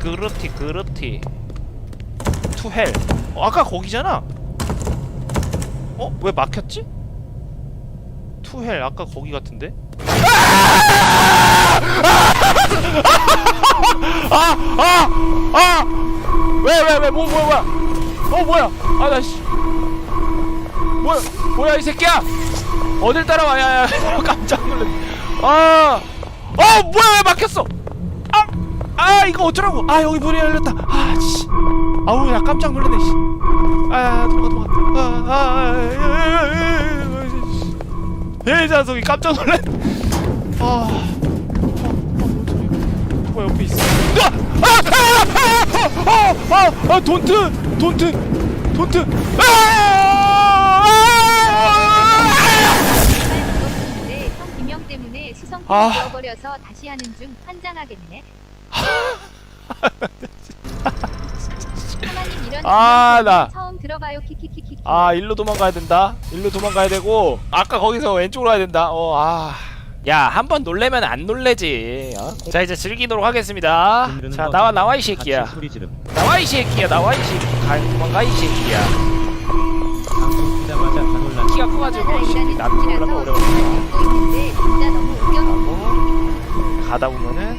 그렇지 그렇지 투헬 어, 아까 거기잖아 어? 왜 막혔지? 투헬 아까 거기 같은데? 아! 아! 아! 왜 왜 왜 뭐 뭐야 뭐야 어 뭐야 아 나 씨 뭐야 뭐야 이 새끼야 어딜 따라와 야 야 깜짝 놀랐네 아! 어 뭐야 왜 막혔어 아! 아 이거 어쩌라고 아 여기 문이 열렸다 아씨 아우 야 깜짝 놀랐네 씨. 아 도망가 도망가 아, 아, 아, 아, 아, 이 자석이 깜짝 놀랐 아 어, 어, 옆에 있어 아! 아! 아! 아! 아! 아! 돈트! 돈트! 돈트! 아! 때문에 수성필 아. 지워버려서 다시 하는 중 환장하겠네. 아, 김영 나. 처음 들어봐요 키키키키. 아 일로 도망가야 된다 일로 도망가야 되고 아까 거기서 왼쪽으로 가야 된다 어아야 한 번 놀래면 안 놀래지 어? 자 이제 즐기도록 하겠습니다 자 나와 나와 이 새끼야 소리 지름. 나와 이 새끼야 나와 이 새끼 가 도망가 이 새끼야 방송 키자마자 다 놀란. 키가 커가지고 씨, 나도 놀라면 너무 웃겨. 하고 가다 보면은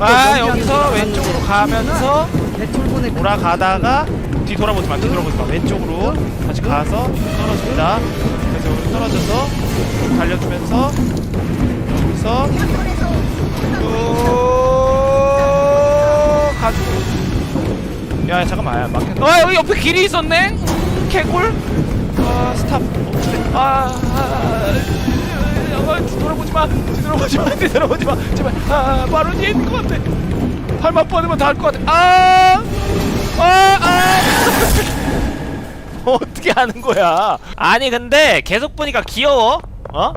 아 여기서 왼쪽으로 가면서 돌아가다가 뒤 돌아보지 마, 뒤 돌아보지 마. 왼쪽으로 다시 가서 떨어집니다. 그래서 여기 떨어져서 달려주면서 여기서 쭉 가지고 야 잠깐만. 야, 막혔 아 여기 옆에 길이 있었네? 개꿀? 아 스탑. 없는데 아, 아, 아 뒤돌아보지 마 뒤돌아보지 마 뒤돌아보지 마 제발 아 바로 뒤에 있는 것 같아 발만 뻗으면 닿을 것 같아 아 아, 아. 어떻게 하는 거야? 아니 근데 계속 보니까 귀여워. 어?